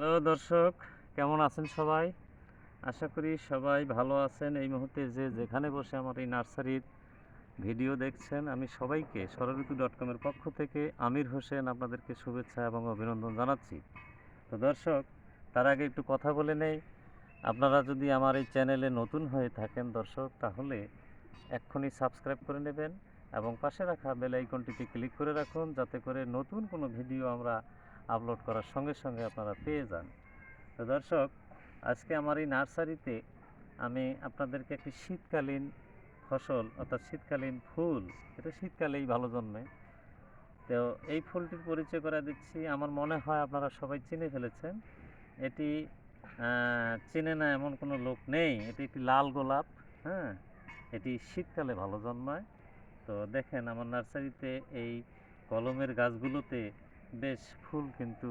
Hello দর্শক, কেমন আছেন সবাই? আশা করি সবাই ভালো আছেন। এই মুহূর্তে যে যেখানে বসে আমার এই নার্সারির ভিডিও দেখছেন, আমি সবাইকে সরঋতু ডট কমের পক্ষ থেকে আমির হোসেন আপনাদেরকে শুভেচ্ছা এবং অভিনন্দন জানাচ্ছি। তো দর্শক, তার আগে একটু কথা বলে নেই। আপনারা যদি আমার এই চ্যানেলে নতুন হয়ে থাকেন দর্শক, তাহলে এক্ষুনি সাবস্ক্রাইব করে নেবেন এবং পাশে রাখা বেল আইকনটিতে ক্লিক করে রাখুন, যাতে করে নতুন কোনো ভিডিও আমরা আপলোড করার সঙ্গে সঙ্গে আপনারা পেয়ে যান। তো দর্শক, আজকে আমার এই নার্সারিতে আমি আপনাদেরকে একটি শীতকালীন ফসল, অর্থাৎ শীতকালীন ফুল, এটা শীতকালেই ভালো জন্মে। তো এই ফুলটির পরিচয় করে দিচ্ছি। আমার মনে হয় আপনারা সবাই চিনে ফেলেছেন। এটি চেনে না এমন কোনো লোক নেই। এটি একটি লাল গোলাপ হ্যাঁ? এটি শীতকালে ভালো জন্মায়। তো দেখেন, আমার নার্সারিতে এই কলমের গাছগুলোতে বেশ ফুল কিন্তু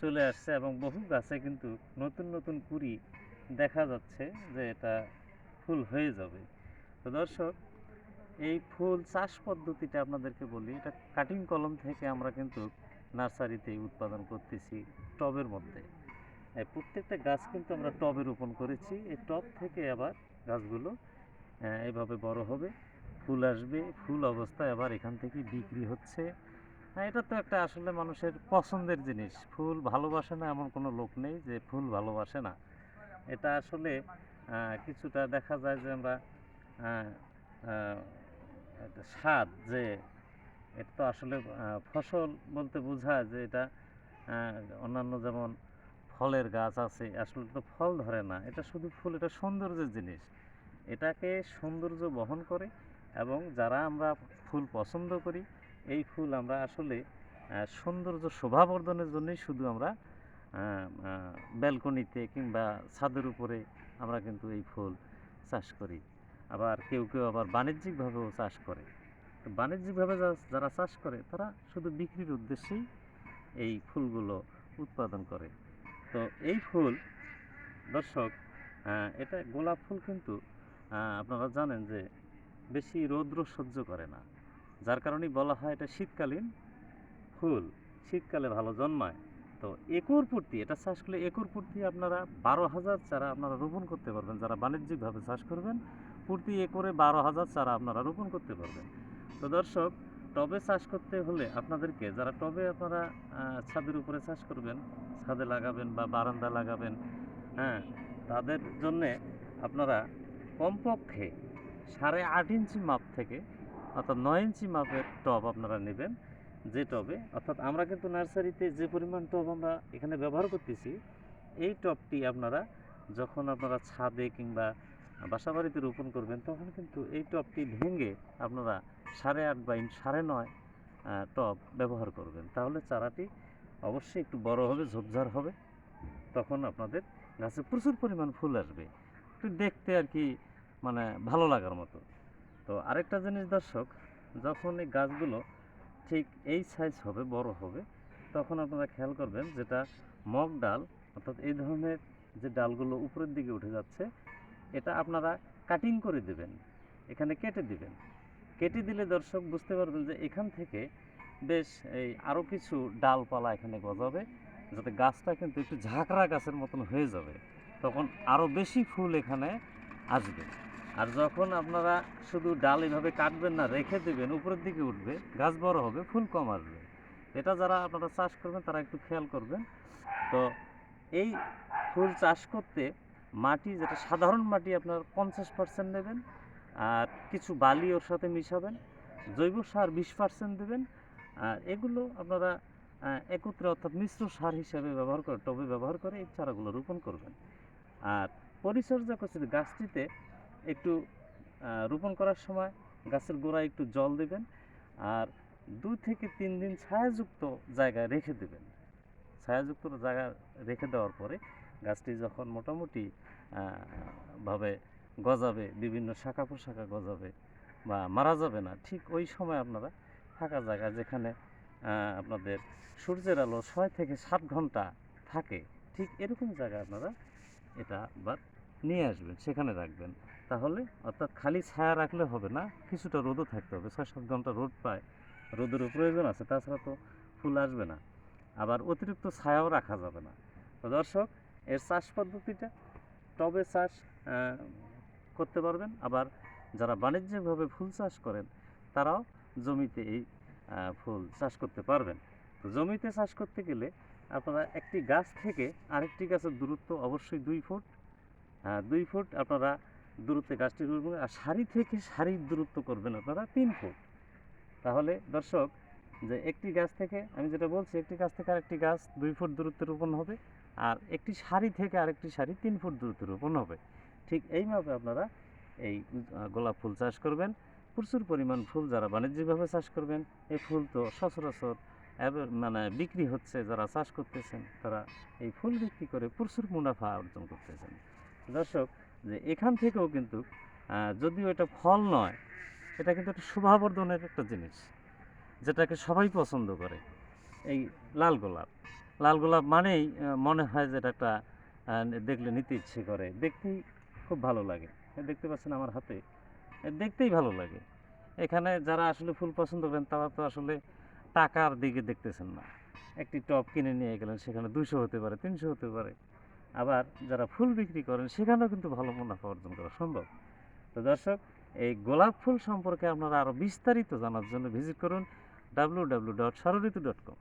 চলে আসছে এবং বহু গাছে কিন্তু নতুন নতুন কুড়ি দেখা যাচ্ছে যে এটা ফুল হয়ে যাবে। তো দর্শক, এই ফুল চাষ পদ্ধতিটা আপনাদেরকে বলি, এটা কাটিং কলম থেকে আমরা কিন্তু নার্সারিতে উৎপাদন করতেছি টবের মধ্যে। প্রত্যেকটা গাছ কিন্তু আমরা টবে রোপণ করেছি। এই টব থেকে আবার গাছগুলো এভাবে বড় হবে, ফুল আসবে, ফুল অবস্থায় আবার এখান থেকে বিক্রি হচ্ছে। হ্যাঁ এটা তো একটা আসলে মানুষের পছন্দের জিনিস। ফুল ভালোবাসে না এমন কোনো লোক নেই যে ফুল ভালোবাসে না। এটা আসলে কিছুটা দেখা যায় যে আমরা স্বাদ যে এটা তো আসলে ফসল বলতে বোঝায় যে এটা অন্যান্য যেমন ফলের গাছ আছে, আসলে তো ফল ধরে না। এটা শুধু ফুল, এটা সৌন্দর্যের জিনিস। এটাকে সৌন্দর্য বহন করে এবং যারা আমরা ফুল পছন্দ করি এই ফুল আমরা আসলে সৌন্দর্য শোভাবর্ধনের জন্যই শুধু আমরা ব্যালকনিতে কিংবা ছাদের উপরে আমরা কিন্তু এই ফুল চাষ করি। আবার কেউ কেউ আবার বাণিজ্যিকভাবেও চাষ করে। তো বাণিজ্যিকভাবে যারা চাষ করে, তারা শুধু বিক্রির উদ্দেশ্যেই এই ফুলগুলো উৎপাদন করে। তো এই ফুল, দর্শক এটা গোলাপ ফুল কিন্তু আপনারা জানেন যে বেশি রৌদ্র সহ্য করে না। যার কারণেই বলা হয় এটা শীতকালীন ফুল। শীতকালে ভালো জন্মায়। তো একর প্রতি, এটা চাষ করলে একর প্রতি আপনারা বারো হাজার চারা আপনারা রোপণ করতে পারবেন। যারা বাণিজ্যিকভাবে চাষ করবেন, প্রতি একরে বারো হাজার চারা আপনারা রোপণ করতে পারবেন। তো দর্শক, টবে চাষ করতে হলে আপনাদেরকে, যারা টবে আপনারা ছাদের উপরে চাষ করবেন, ছাদে লাগাবেন বা বারান্দা লাগাবেন হ্যাঁ তাদের জন্যে আপনারা কমপক্ষে সাড়ে আট ইঞ্চি মাপ থেকে অর্থাৎ নয় ইঞ্চি মাপের টব আপনারা নেবেন, যে টবে। অর্থাৎ আমরা কিন্তু নার্সারিতে যে পরিমাণ টব আমরা এখানে ব্যবহার করতেছি, এই টবটি আপনারা যখন আপনারা ছাদে কিংবা বাসা বাড়িতে রোপণ করবেন, তখন কিন্তু এই টবটি ভেঙে আপনারা সাড়ে আট বা সাড়ে নয় টব ব্যবহার করবেন। তাহলে চারাটি অবশ্যই একটু বড় হবে, ঝোপঝাড় হবে। তখন আপনাদের গাছে প্রচুর পরিমাণ ফুল আসবে। একটু দেখতে আর কি মানে ভালো লাগার মতো। তো আরেকটা জিনিস দর্শক, যখন এই গাছগুলো ঠিক এই সাইজ হবে, বড় হবে, তখন আপনারা খেয়াল করবেন যেটা মগ ডাল, অর্থাৎ এই ধরনের যে ডালগুলো উপরের দিকে উঠে যাচ্ছে, এটা আপনারা কাটিং করে দেবেন, এখানে কেটে দিবেন। কেটে দিলে দর্শক বুঝতে পারবেন যে এখান থেকে বেশ এই আরও কিছু ডালপালা এখানে গজাবে, যাতে গাছটা কিন্তু একটু ঝাঁকড়া গাছের মতন হয়ে যাবে, তখন আরও বেশি ফুল এখানে আসবে। আর যখন আপনারা শুধু ডাল এভাবে কাটবেন না, রেখে দেবেন, উপরের দিকে উঠবে, গাছ বড় হবে, ফুল কম আসবে। এটা যারা আপনারা চাষ করবেন, তারা একটু খেয়াল করবেন। তো এই ফুল চাষ করতে মাটি, যেটা সাধারণ মাটি, আপনার পঞ্চাশ পার্সেন্ট নেবেন আর কিছু বালি ওর সাথে মিশাবেন, জৈব সার বিশ পার্সেন্ট দেবেন। আর এগুলো আপনারা একত্রে অর্থাৎ মিশ্র সার হিসাবে ব্যবহার করে, টবে ব্যবহার করে এই চারাগুলো রোপণ করবেন। আর পরিচর্যা করছে গাছটিতে একটু রোপণ করার সময় গাছের গোড়ায় একটু জল দেবেন আর দুই থেকে তিন দিন ছায়াযুক্ত জায়গায় রেখে দেবেন। ছায়াযুক্ত জায়গায় রেখে দেওয়ার পরে গাছটি যখন মোটামুটি ভাবে গজাবে, বিভিন্ন শাখা প্রশাখা গজাবে বা মারা যাবে না, ঠিক ওই সময় আপনারা ফাঁকা জায়গা যেখানে আপনাদের সূর্যের আলো ছয় থেকে সাত ঘণ্টা থাকে, ঠিক এরকম জায়গায় আপনারা এটা আবার নিয়ে আসবেন, সেখানে রাখবেন। তাহলে অর্থাৎ খালি ছায়া রাখলে হবে না, কিছুটা রোদও থাকতে হবে। ছয় সাত ঘণ্টা রোদ পায় রোদেরও প্রয়োজন আছে, তাছাড়া তো ফুল আসবে না। আবার অতিরিক্ত ছায়াও রাখা যাবে না। তো দর্শক, এর চাষ পদ্ধতিটা টবে চাষ করতে পারবেন। আবার যারা বাণিজ্যিকভাবে ফুল চাষ করেন, তারাও জমিতে এই ফুল চাষ করতে পারবেন। তো জমিতে চাষ করতে গেলে আপনারা একটি গাছ থেকে আরেকটি গাছের দূরত্ব অবশ্যই দুই ফুট দুই ফুট আপনারা দূরত্বে গাছটি করবেন আর সারি থেকে সারির দূরত্ব করবেন আপনারা তিন ফুট। তাহলে দর্শক, যে একটি গাছ থেকে, আমি যেটা বলছি, একটি গাছ থেকে আরেকটি গাছ দুই ফুট দূরত্বে রোপণ হবে, আর একটি সারি থেকে আরেকটি সারি তিন ফুট দূরত্বে রোপণ হবে। ঠিক এইভাবে আপনারা এই গোলাপ ফুল চাষ করবেন। প্রচুর পরিমাণ ফুল যারা বাণিজ্যিকভাবে চাষ করবেন, এই ফুল তো সচরাচর মানে বিক্রি হচ্ছে, যারা চাষ করতেছেন, তারা এই ফুল বিক্রি করে প্রচুর মুনাফা অর্জন করতেছেন। দর্শক, যে এখান থেকেও কিন্তু যদিও এটা ফল নয়, এটা কিন্তু একটা শোভাবর্ধনের একটা জিনিস, যেটাকে সবাই পছন্দ করে, এই লাল গোলাপ। লাল গোলাপ মানেই মনে হয় যে এটা একটা দেখলে নিতে ইচ্ছে করে, দেখতেই খুব ভালো লাগে। দেখতে পাচ্ছেন আমার হাতে দেখতেই ভালো লাগে। এখানে যারা আসলে ফুল পছন্দ করেন, তারা তো আসলে টাকার দিকে দেখতেছেন না। একটি টব কিনে নিয়ে গেলেন, সেখানে দুশো হতে পারে, তিনশো হতে পারে। আবার যারা ফুল বিক্রি করেন, সেখানেও কিন্তু ভালো মুনাফা অর্জন করা সম্ভব। তো দর্শক, এই গোলাপ ফুল সম্পর্কে আপনারা আরও বিস্তারিত জানার জন্য ভিজিট করুন W W dot dot com